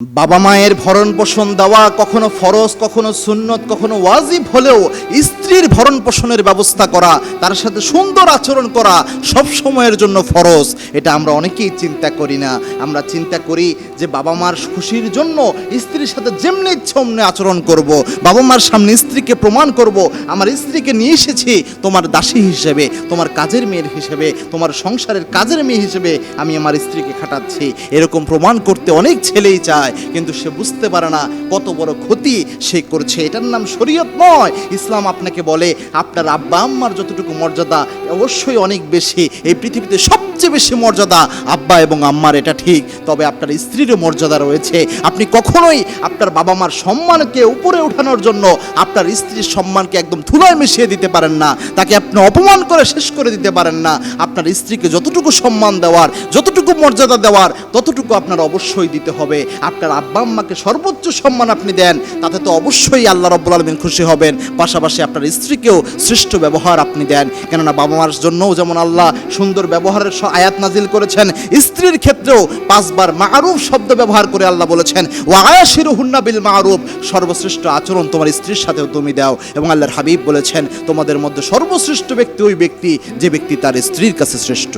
বাবা মায়ের ভরণ পোষণ দেওয়া কখনো ফরজ, কখনো সুন্নত, কখনো ওয়াজিব হলেও স্ত্রীর ভরণ পোষণের ব্যবস্থা করা, তার সাথে সুন্দর আচরণ করা সব সময়ের জন্য ফরজ। এটা আমরা অনেকেই চিন্তা করি না। আমরা চিন্তা করি যে বাবা মার খুশির জন্য স্ত্রীর সাথে যেমনি ইচ্ছে অমনি আচরণ করব, বাবা মার সামনে স্ত্রীকে প্রমাণ করব, আমার স্ত্রীকে নিয়ে এসেছি, তোমার দাসী হিসেবে, তোমার কাজের মেয়ের হিসেবে, তোমার সংসারের কাজের মেয়ে হিসেবে আমি আমার স্ত্রীকে খাটাচ্ছি। এরকম প্রমাণ করতে অনেক ছেলেই চায়। কিন্তু সে বুঝতে পারে না কত বড় ক্ষতি সে করছে। এটার নাম শরীয়ত নয় ইসলাম আপনাকে বলে, আপনার আব্বা আম্মার যতটুকু মর্যাদা, অবশ্যই অনেক বেশি। এই পৃথিবীতে সবচেয়ে বেশি মর্যাদা আব্বা এবং আম্মার, এটা ঠিক। তবে আপনার স্ত্রীরও মর্যাদা রয়েছে। আপনি কখনোই আপনার বাবা মার সম্মানকে উপরে ওঠানোর জন্য আপনার স্ত্রীর সম্মানকে একদম ধুলায় মিশিয়ে দিতে পারেন না। তাকে আপনি অপমান করে শেষ করে দিতে পারেন না। আপনার স্ত্রীকে যতটুকু সম্মান দেওয়ার, যতটুকু মর্যাদা দেওয়ার, ততটুকু আপনার অবশ্যই দিতে হবে। আপনার আব্বা আম্মাকে সর্বোচ্চ সম্মান আপনি দেন, তাতে তো অবশ্যই আল্লাহ রব্বুল আলমিন খুশি হবেন। পাশাপাশি আপনার স্ত্রীকেও শ্রেষ্ঠ ব্যবহার আপনি দেন। কেননা বাবা মার জন্যও যেমন আল্লাহ সুন্দর ব্যবহারের আয়াত নাজিল করেছেন, স্ত্রীর ক্ষেত্রেও পাঁচবার মারুফ শব্দ ব্যবহার করে আল্লাহ বলেছেন ও আয়াসির হুন্না বিল মারুফ সর্বশ্রেষ্ঠ আচরণ তোমার স্ত্রীর সাথেও তুমি দাও। এবং আল্লাহর হাবিব বলেছেন, তোমাদের মধ্যে সর্বশ্রেষ্ঠ ব্যক্তি ওই ব্যক্তি, যে ব্যক্তি তার স্ত্রীর কাছে শ্রেষ্ঠ।